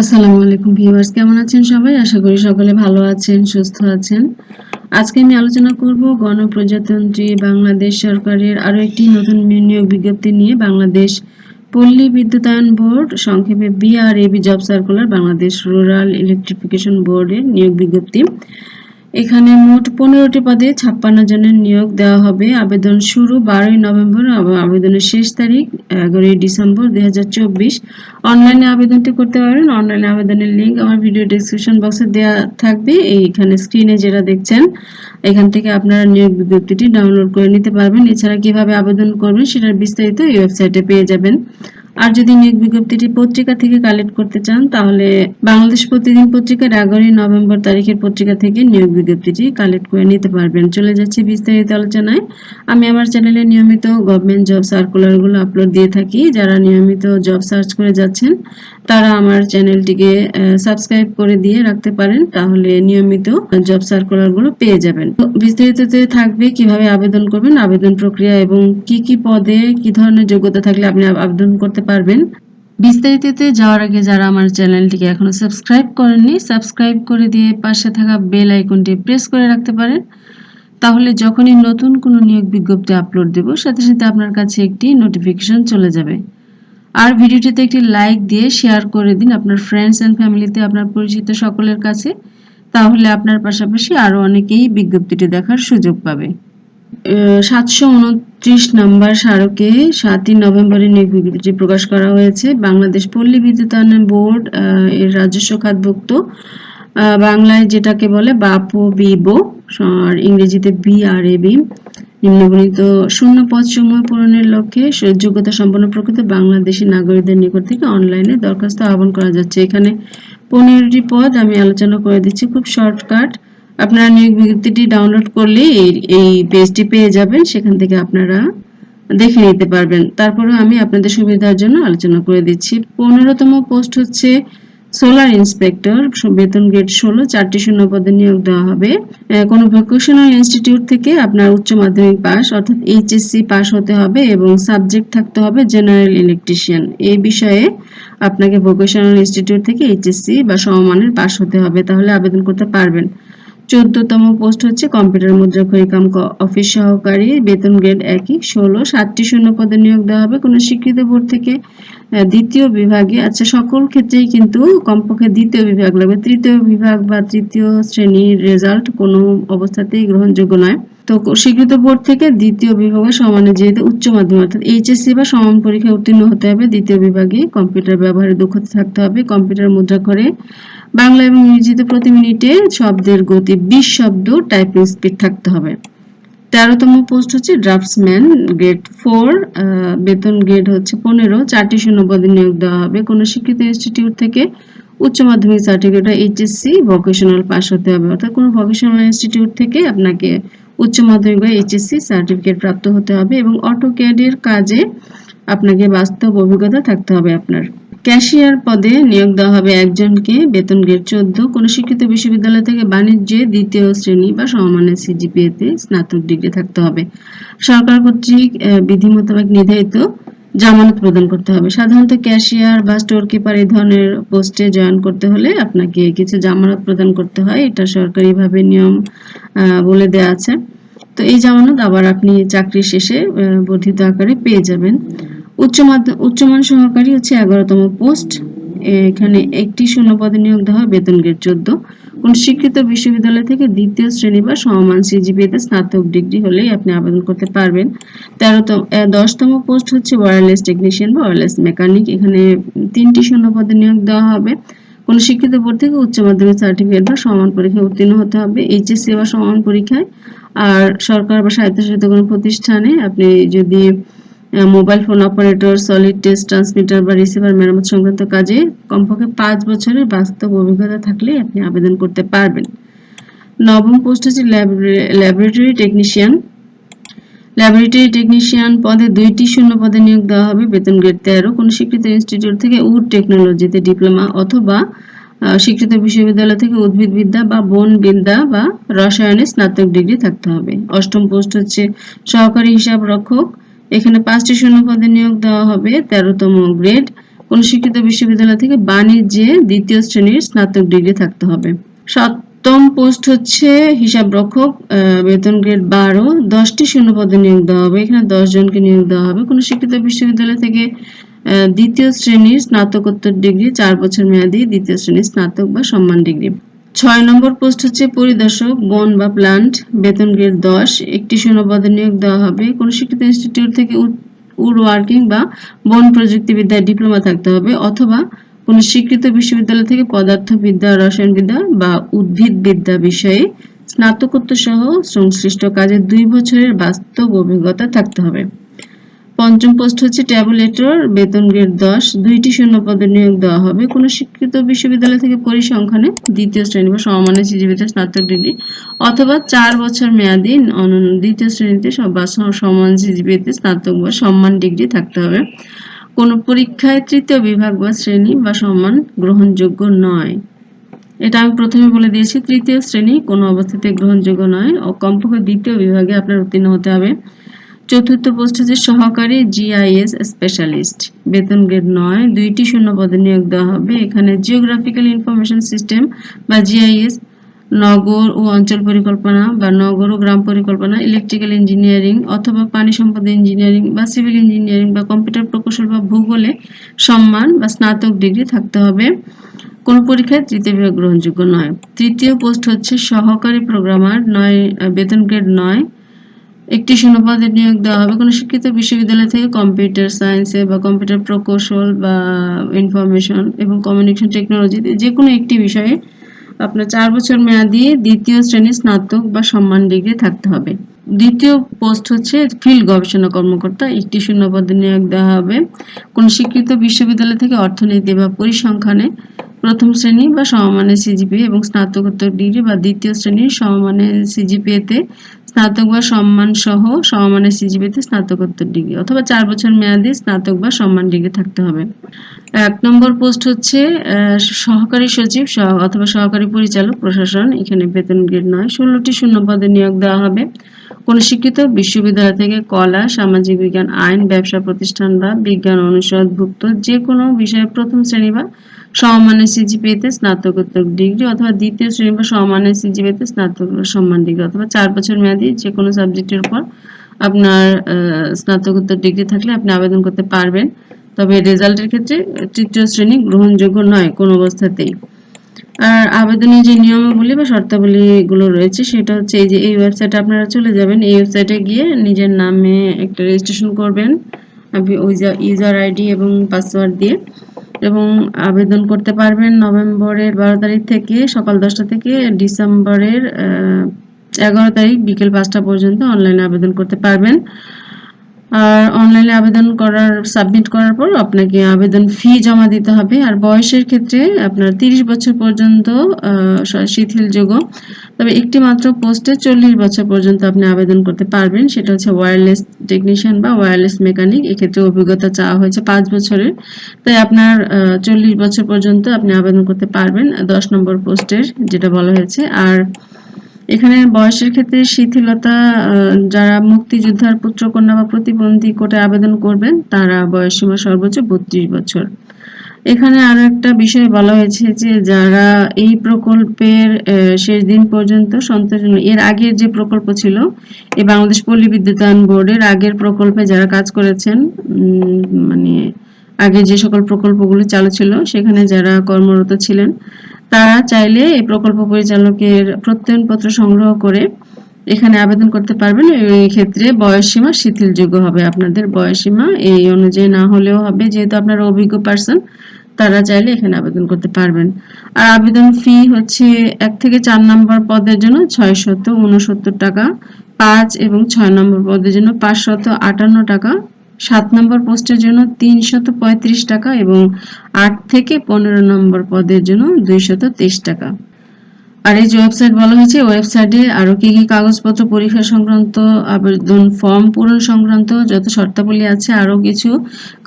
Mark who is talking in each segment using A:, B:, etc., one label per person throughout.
A: আসসালামু আলাইকুম ভিউয়ার্স, কেমন আছেন সবাই? আশা করি সকলে ভালো আছেন, সুস্থ আছেন। আজকে আমি আলোচনা করব গণপ্রজাতন্ত্রী বাংলাদেশ সরকারের আরও একটি নতুন নিয়োগ বিজ্ঞপ্তি নিয়ে বাংলাদেশ পল্লী বিদ্যুতায়ন বোর্ড, সংক্ষেপে BREB job circular, Bangladesh rural electrification বোর্ডের নিয়োগ বিজ্ঞপ্তি। এখানে মোট পনেরোটি পদে ছাপ্পান্ন জনের নিয়োগ দেওয়া হবে। আবেদন শুরু বারোই নভেম্বর আবেদনের শেষ তারিখ এগারোই ডিসেম্বর দুই অনলাইনে আবেদনটি করতে পারেন। অনলাইনে আবেদনের লিঙ্ক আমার ভিডিও ডিসক্রিপশন বক্সে দেওয়া থাকবে। এইখানে স্ক্রিনে যেটা দেখছেন, এখান থেকে আপনারা নিয়োগ বিজ্ঞপ্তিটি ডাউনলোড করে নিতে পারবেন। এছাড়া কীভাবে আবেদন করবেন সেটার বিস্তারিত এই ওয়েবসাইটে পেয়ে যাবেন। আর যদি নিয়োগ বিজ্ঞপ্তিটি পত্রিকা থেকে কালেক্ট করতে চান, তাহলে বাংলাদেশ প্রতিদিন পত্রিকার এগারোই নভেম্বর তারিখের পত্রিকা থেকে নিয়োগ বিজ্ঞপ্তিটি কালেক্ট করে নিতে পারবেন। চলে যাচ্ছি বিস্তারিত আলোচনায়। আমি আমার চ্যানেলে নিয়মিত গভর্নমেন্ট জব সার্কুলারগুলো আপলোড দিয়ে থাকি। যারা নিয়মিত জব সার্চ করে যাচ্ছেন তারা আমার চ্যানেলটিকে সাবস্ক্রাইব করে দিয়ে রাখতে পারেন, তাহলে নিয়মিত জব সার্কুলারগুলো পেয়ে যাবেন। বিস্তারিততে থাকবে, কীভাবে আবেদন করবেন, আবেদন প্রক্রিয়া এবং কি কি পদে কি ধরনের যোগ্যতা থাকলে আপনি আবেদন করতে পারবেন। বিস্তারিততে যাওয়ার আগে যারা আমার চ্যানেলটিকে এখনও সাবস্ক্রাইব করেননি সাবস্ক্রাইব করে দিয়ে পাশে থাকা বেল আইকনটি প্রেস করে রাখতে পারেন। তাহলে যখনই নতুন কোনো নিয়োগ বিজ্ঞপ্তি আপলোড দেব, সাথে সাথে আপনার কাছে একটি নোটিফিকেশন চলে যাবে। আর ভিডিওটিতে একটি লাইক দিয়ে শেয়ার করে দিন আপনার ফ্রেন্ডস অ্যান্ড ফ্যামিলিতে আপনার পরিচিত সকলের কাছে। তাহলে আপনার পাশাপাশি আরও অনেকেই বিজ্ঞপ্তিটি দেখার সুযোগ পাবে। সাতশো উনত্রিশ নম্বর স্মারকে সাতই নভেম্বরে নিয়োগ প্রকাশ করা হয়েছে। বাংলাদেশ পল্লী বিদ্যুতায়ন বোর্ড এর রাজস্ব খাতভুক্ত। বাংলায় যেটাকে বলে বাপো বিবো আর ইংরেজিতে বি আর এ বি নিম্নবর্ণিত শূন্য পদ সমূহ পূরণের লক্ষ্যে যোগ্যতা সম্পন্ন প্রকৃত বাংলাদেশি নাগরিকদের নিকট থেকে অনলাইনে দরখাস্ত আহ্বান করা যাচ্ছে। এখানে পনেরোটি পদ আমি আলোচনা করে দিচ্ছি, খুব শর্টকাট। আপনারা নিয়োগ বিজ্ঞপ্তিটি ডাউনলোড করলে এই পেজটি পেয়ে যাবেন, সেখান থেকে আপনারা দেখে নিতে পারবেন। তারপরে আমি আপনাদের সুবিধার জন্য আলোচনা করে দিচ্ছি। পনেরোতম পোস্ট হচ্ছে সোলার ইন্সপেক্টর বেতন গ্রেড ষোলো, চারটি শূন্য পদে নিয়োগ দেওয়া হবে। কোনো ভোকেশনাল ইনস্টিটিউট থেকে আপনার উচ্চ মাধ্যমিক পাস, অর্থাৎ এইচএসসি পাস হতে হবে এবং সাবজেক্ট থাকতে হবে জেনারেল ইলেকট্রিশিয়ান। এই বিষয়ে আপনাকে ভোকেশনাল ইনস্টিটিউট থেকে এইচএসসি বা সমমানের পাস হতে হবে, তাহলে আবেদন করতে পারবেন। চোদ্দতম পোস্ট হচ্ছে কম্পিউটার মুদ্রা খরিকাম অফিস সহকারী, বেতন গ্রেড একই, ষোলো, সাতটি শূন্য পদে নিয়োগ দেওয়া হবে কোনো স্বীকৃত বোর্ড থেকে। দ্বিতীয় বিভাগে। আচ্ছা সকল ক্ষেত্রেই কিন্তু কমপক্ষে দ্বিতীয় বিভাগ লাগবে। তৃতীয় বিভাগ বা তৃতীয় শ্রেণির রেজাল্ট কোনো অবস্থাতেই গ্রহণযোগ্য নয়। তো স্বীকৃত বোর্ড থেকে দ্বিতীয় বিভাগে সমানে যেহেতু উচ্চ মাধ্যমিক, অর্থাৎ এইচএসসি বা সমান পরীক্ষায় উত্তীর্ণ হতে হবে, দ্বিতীয় বিভাগে কম্পিউটার ব্যবহারে দক্ষতা থাকতে হবে। কম্পিউটার মুদ্রা করে বাংলা এবং ইংরেজিতে প্রতি মিনিটে শব্দের গতি, বিশ শব্দ টাইপিং স্পিড থাকতে হবে। তেরোতম পোস্ট হচ্ছে ড্রাফটসম্যান, গ্রেড ফোর বেতন গ্রেড হচ্ছে পনেরো, চারটি শূন্য পদে নিয়োগ দেওয়া হবে। কোনো শিক্ষিত ইনস্টিটিউট থেকে উচ্চ মাধ্যমিক সার্টিফিকেট এইচএসসি ভোকেশনাল পাস হতে হবে। অর্থাৎ কোনো ভোকেশনাল ইনস্টিটিউট থেকে আপনাকে উচ্চ মাধ্যমিক বা এইচএসসি সার্টিফিকেট প্রাপ্ত হতে হবে এবং অটো ক্যাডের কাজে আপনাকে বাস্তব অভিজ্ঞতা থাকতে হবে আপনার। ক্যাশিয়ার পদে নিয়োগ দেওয়া হবে একজনকে। বেতন গ্রেড চোদ্দ। কোনো শিক্ষিত বিশ্ববিদ্যালয় থেকে বাণিজ্যে দ্বিতীয় শ্রেণি বা সমমানের সিজিপিএতে স্নাতক ডিগ্রি থাকতে হবে। সরকার কর্তৃক বিধি মোতাবেক নির্ধারিত জামানত প্রদান করতে হবে। সাধারণত ক্যাশিয়ার বা স্টোর কিপার এই ধরনের পোস্টে জয়েন করতে হলে আপনাকে কিছু জামানত প্রদান করতে হয়। এটা সরকারিভাবে নিয়ম বলে দেওয়া আছে। তো এই জামানত আবার আপনি চাকরি শেষে বর্ধিত আকারে পেয়ে যাবেন। উচ্চমান সহকারী হচ্ছে এগারোতম পোস্ট। এখানে একটি শূন্য পদে নিয়োগ দেওয়া হয় বেতন গ্রেড চোদ্দ। কোন শিক্ষিত বিশ্ববিদ্যালয় থেকে দ্বিতীয় শ্রেণি বা সমমান সিজিপিএতে স্নাতক ডিগ্রি হলেই আপনি আবেদন করতে পারবেন। তেরোতম দশতম পোস্ট হচ্ছে ওয়্যারলেস টেকনিশিয়ান বা ওয়্যারলেস মেকানিক এখানে তিনটি শূন্য পদে নিয়োগ দেওয়া হবে। কোন শিক্ষিত বোর্ড থেকে উচ্চ মাধ্যমিক সার্টিফিকেট বা সমান পরীক্ষায় উত্তীর্ণ হতে হবে। এইচএসসি বা সমান পরীক্ষায়। আর সরকার বা স্বায়ত্তশাসিত কোনো প্রতিষ্ঠানে আপনি যদি mobile phone operator solid test transmitter বা রিসিভার মেরামত সংক্রান্ত কাজে কমপক্ষে পাঁচ বছরের বাস্তব অভিজ্ঞতা থাকলে আপনি আবেদন করতে পারবেন। নবম পোস্ট হচ্ছে ল্যাবরেটরি টেকনিশিয়ান ল্যাবরেটরি টেকনিশিয়ান পদে দুইটি শূন্য পদে নিয়োগ দেওয়া হবে। বেতন গ্রেড তেরো। কোনো স্বীকৃত ইনস্টিটিউট থেকে উড টেকনোলজিতে ডিপ্লোমা অথবা স্বীকৃত বিশ্ববিদ্যালয় থেকে উদ্ভিদবিদ্যা বা বন বিদ্যা বা রসায়নে স্নাতক ডিগ্রি থাকতে হবে। অষ্টম পোস্ট হচ্ছে সহকারী হিসাব রক্ষক এখানে পাঁচটি শূন্য পদে নিয়োগ দেওয়া হবে তেরোতম গ্রেড। কোন শিক্ষিত বিশ্ববিদ্যালয় থেকে বাণিজ্যে দ্বিতীয় শ্রেণির স্নাতক ডিগ্রি থাকতে হবে। সপ্তম পোস্ট হচ্ছে হিসাব রক্ষক আহ, বেতন গ্রেড বারো। দশটি শূন্য পদে নিয়োগ দেওয়া হবে এখানে জনকে নিয়োগ দেওয়া হবে। কোন শিক্ষিত বিশ্ববিদ্যালয় থেকে দ্বিতীয় শ্রেণির স্নাতকোত্তর ডিগ্রি চার বছর মেয়াদি দ্বিতীয় শ্রেণির স্নাতক বা সম্মান ডিগ্রি। ছয় নম্বর পোস্ট হচ্ছে, পরিদর্শক, বন বা প্লান্ট, বেতন গ্রেড দশ। একটি শূন্য নিয়োগ দেওয়া হবে। কোন শিক্ষিত ইনস্টিটিউট থেকে উড ওয়ার্কিং বা বন প্রযুক্তিবিদ্যায় ডিপ্লোমা থাকতে হবে অথবা কোন স্বীকৃত বিশ্ববিদ্যালয় থেকে পদার্থবিদ্যা, রসায়নবিদ্যা বা উদ্ভিদবিদ্যা বিষয়ে স্নাতকোত্তর সহ সংশ্লিষ্ট কাজে দুই বছরের বাস্তব অভিজ্ঞতা থাকতে হবে। পঞ্চম পোস্ট হচ্ছে ট্যাবুলেটর, বেতন গ্রেড দশ। দুইটি শূন্য পদে নিয়োগ দেওয়া হবে। কোনো স্বীকৃত বিশ্ববিদ্যালয় থেকে পরিসংখ্যানে দ্বিতীয় শ্রেণি বা সমমানের সিজিপিতে স্নাতক ডিগ্রি অথবা চার বছর মেয়াদী দ্বিতীয় শ্রেণীতে বা সম- সমান সিজিপিতে স্নাতক বা সম্মান ডিগ্রি থাকতে হবে। কোনো পরীক্ষায় তৃতীয় বিভাগ বা শ্রেণি বা সম্মান গ্রহণযোগ্য নয়। এটা আমি প্রথমে বলে দিয়েছি, তৃতীয় শ্রেণি কোনো অবস্থাতে গ্রহণযোগ্য নয় ও কমপক্ষে দ্বিতীয় বিভাগে আপনার উত্তীর্ণ হতে হবে। চতুর্থ পোস্ট হচ্ছে সহকারী জিআইএস স্পেশালিস্ট। বেতন গ্রেড নয়, দুইটি শূন্য পদে নিয়োগ দেওয়া হবে। এখানে জিওগ্রাফিক্যাল ইনফরমেশন সিস্টেম বা জিআইএস, নগর ও অঞ্চল পরিকল্পনা বা নগর ও গ্রাম পরিকল্পনা ইলেকট্রিক্যাল ইঞ্জিনিয়ারিং অথবা পানি সম্পদ ইঞ্জিনিয়ারিং বা সিভিল ইঞ্জিনিয়ারিং বা কম্পিউটার প্রকৌশল বা ভূগোলে সম্মান বা স্নাতক ডিগ্রি থাকতে হবে। কোন পরীক্ষায় তৃতীয় বিভাগ গ্রহণযোগ্য নয়। তৃতীয় পোস্ট হচ্ছে সহকারী প্রোগ্রামার, নয়, বেতন গ্রেড নয় একটি শূন্য পদে নিয়োগ দেওয়া হবে। কোনো শিক্ষিত বিশ্ববিদ্যালয় থেকে কম্পিউটার সায়েন্সে বা কম্পিউটার প্রকৌশল বা ইনফরমেশন এবং কমিউনিকেশন টেকনোলজিতে যে কোনো একটি বিষয়ে আপনার চার বছর মেয়াদি দ্বিতীয় শ্রেণির স্নাতক বা সম্মান ডিগ্রি থাকতে হবে। দ্বিতীয় পোস্ট হচ্ছে ফিল্ড গবেষণা কর্মকর্তা। একটি শূন্য পদে নিয়োগ দেওয়া হবে। কোন স্বীকৃত বিশ্ববিদ্যালয় থেকে অর্থনীতি বা পরিসংখ্যানে প্রথম শ্রেণি বা সমমানের সিজিপিএ এবং স্নাতকোত্তর ডিগ্রি বা দ্বিতীয় শ্রেণির সমমানের সিজিপিএতে স্নাতক বা সম্মান সহ সমমানের সিজিপিএতে স্নাতকোত্তর ডিগ্রি অথবা চার বছর মেয়াদী স্নাতক বা সম্মান ডিগ্রি থাকতে হবে। এক নম্বর পোস্ট হচ্ছে সহকারী সচিব অথবা সহকারী পরিচালক প্রশাসন, এখানে বেতন গ্রেড নয়। ষোলোটি শূন্য পদে নিয়োগ দেওয়া হবে। কোন শিক্ষিত বিশ্ববিদ্যালয় থেকে কলা, সামাজিক বিজ্ঞান, আইন, ব্যবসা প্রতিষ্ঠান বা বিজ্ঞান অনুষদভুক্ত যে কোনো বিষয়ে প্রথম শ্রেণি বা সমমানের সিজিপিএতে স্নাতকোত্তর ডিগ্রি অথবা দ্বিতীয় শ্রেণি বা সমমানের সিজিপিএতে স্নাতক সম্মান ডিগ্রি অথবা চার বছর মেয়াদি যে কোনো সাবজেক্টের উপর আপনার স্নাতকোত্তর ডিগ্রি থাকলে আপনি আবেদন করতে পারবেন। তবে রেজাল্টের ক্ষেত্রে তৃতীয় শ্রেণি গ্রহণযোগ্য নয় কোনো অবস্থাতেই। আর আবেদনের যে নিয়মাবলী বা শর্তাবলীগুলো রয়েছে, সেটা হচ্ছে এই যে এই ওয়েবসাইটে আপনারা চলে যাবেন। এই ওয়েবসাইটে গিয়ে নিজের নামে একটা রেজিস্ট্রেশন করবেন, আপনি ওই ইউজার আইডি এবং পাসওয়ার্ড দিয়ে। এবং আবেদন করতে পারবেন নভেম্বরের বারো তারিখ থেকে সকাল দশটা থেকে ডিসেম্বরের এগারো তারিখ বিকেল পাঁচটা পর্যন্ত অনলাইনে আবেদন করতে পারবেন। আর অনলাইনে আবেদন করার সাবমিট করার পর আপনাকে আবেদন ফি জমা দিতে হবে। আর বয়সের ক্ষেত্রে আপনার তিরিশ বছর পর্যন্ত শিথিলযোগ্য তবে একটি মাত্র পোস্টে চল্লিশ বছর পর্যন্ত আপনি আবেদন করতে পারবেন। সেটা হচ্ছে ওয়্যারলেস টেকনিশিয়ান বা ওয়্যারলেস মেকানিক এক্ষেত্রে অভিজ্ঞতা চাওয়া হয়েছে পাঁচ বছরের। তাই আপনার চল্লিশ বছর পর্যন্ত আপনি আবেদন করতে পারবেন। দশ নম্বর পোস্টের যেটা বলা হয়েছে। আর এখানে বয়সের ক্ষেত্রে শিথিলতা যারা মুক্তিযোদ্ধার পুত্রকন্যা বা প্রতিবন্ধী কোটে আবেদন করবেন, তারা বয়সসীমা সর্বোচ্চ বত্রিশ বছর। এখানে আরও একটা বিষয় বলা হয়েছে যে যারা এই প্রকল্পের শেষ দিন পর্যন্ত সন্তোষ এর আগের যে প্রকল্প ছিল এই বাংলাদেশ পল্লী বিদ্যুতায়ন বোর্ডের আগের প্রকল্পে যারা কাজ করেছেন মানে আগে যে সকল প্রকল্পগুলো চালু ছিল, সেখানে যারা কর্মরত ছিলেন তারা চাইলে এই প্রকল্প পরিচালকের প্রত্যয়নপত্র সংগ্রহ করে এখানে আবেদন করতে পারবেন। এই ক্ষেত্রে বয়সসীমা শিথিলযোগ্য হবে। আপনাদের বয়সসীমা এই অনুযায়ী না হলেও হবে। যেহেতু আপনারা অভিজ্ঞ পার্সন তারা চাইলে এখানে আবেদন করতে পারবেন। আর আবেদন ফি হচ্ছে এক থেকে চার নম্বর পদের জন্য ছয়শত উনসত্তর টাকা, পাঁচ এবং ছয় নম্বর পদের জন্য পাঁচশত আটান্ন টাকা সাত নম্বর পোস্টের জন্য তিনশত পঁয়ত্রিশ টাকা এবং আট থেকে পনেরো নম্বর পদের জন্য দুইশত তেইশ টাকা। আর এই যে ওয়েবসাইট বলা হয়েছে ওয়েবসাইটে আরও কী কী কাগজপত্র, পরীক্ষা সংক্রান্ত, আবেদন ফর্ম পূরণ সংক্রান্ত যত শর্তাবলী আছে, আরও কিছু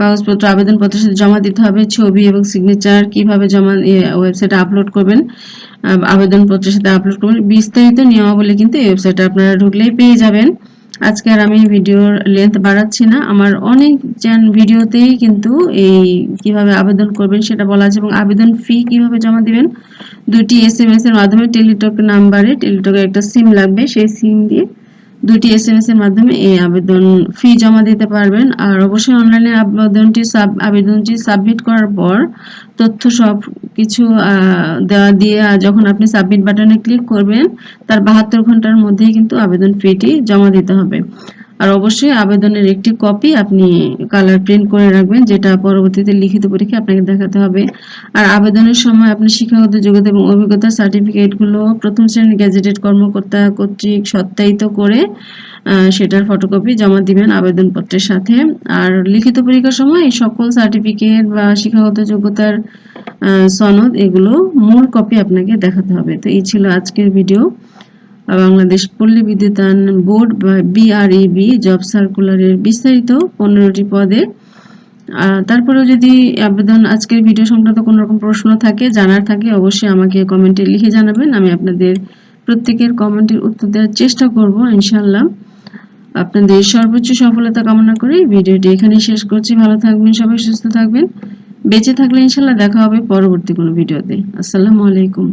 A: কাগজপত্র, আবেদনপত্রের সাথে জমা দিতে হবে, ছবি এবং সিগনেচার কীভাবে জমা ওয়েবসাইটে আপলোড করবেন আবেদনপত্রের সাথে আপলোড করবেন, বিস্তারিত নিয়মাবলী কিন্তু এই ওয়েবসাইটে আপনারা ঢুকলেই পেয়ে যাবেন। আজকে আর আমি ভিডিওর লেন্থ বাড়াচ্ছি না। আমার অনেক ভিডিওতেই কিন্তু এই কীভাবে আবেদন করবেন সেটা বলা আছে এবং আবেদন ফি কীভাবে জমা দিবেন দুটি এস এর মাধ্যমে টেলিটক নাম্বারে টেলিটকের একটা সিম লাগবে। সেই সিম দিয়ে দুটি এস এম এস এর মাধ্যমে এই আবেদন ফি জমা দিতে পারবেন। আর অবশ্যই অনলাইনে আবেদনটি সাব আবেদনটি সাবমিট করার পর তথ্য সব কিছু দেওয়া দিয়ে যখন আপনি সাবমিট বাটনে ক্লিক করবেন, তার বাহাত্তর ঘণ্টার মধ্যেই কিন্তু আবেদন ফিটি জমা দিতে হবে। আর অবশ্যই আবেদনের একটি কপি আপনি কালার প্রিন্ট করে রাখবেন, যেটা পরবর্তীতে লিখিত পরীক্ষা আপনাকে দেখাতে হবে। আর আবেদনের সময় আপনি শিক্ষাগত যোগ্যতা এবং অভিজ্ঞতা সার্টিফিকেটগুলো প্রথম শ্রেণির গ্যাজেটেড কর্মকর্তা কর্তৃক সত্যায়িত করে সেটার ফটোকপি জমা দিবেন আবেদনপত্রের সাথে। আর লিখিত পরীক্ষার সময় এই সকল সার্টিফিকেট বা শিক্ষাগত যোগ্যতার সনদ, এগুলো মূল কপি আপনাকে দেখাতে হবে। তো এই ছিল আজকের ভিডিও বাংলাদেশ পল্লী বিদ্যুতায়ন বোর্ড বা বিআরইবি জব সার্কুলারের বিস্তারিত পনেরোটি পদে। তারপরেও যদি আবেদন আজকের ভিডিও সংক্রান্ত কোনো রকম প্রশ্ন থাকে, জানার থাকে, অবশ্যই আমাকে কমেন্টে লিখে জানাবেন। আমি আপনাদের প্রত্যেকের কমেন্টের উত্তর দেওয়ার চেষ্টা করব ইনশাল্লাহ আপনাদের সর্বোচ্চ সফলতা কামনা করে ভিডিওটি এখানে শেষ করছি। ভালো থাকবেন, সবাই সুস্থ থাকবেন। বেঁচে থাকলে ইনশাল্লাহ দেখা হবে পরবর্তী কোনো ভিডিওতে। আসসালামু আলাইকুম।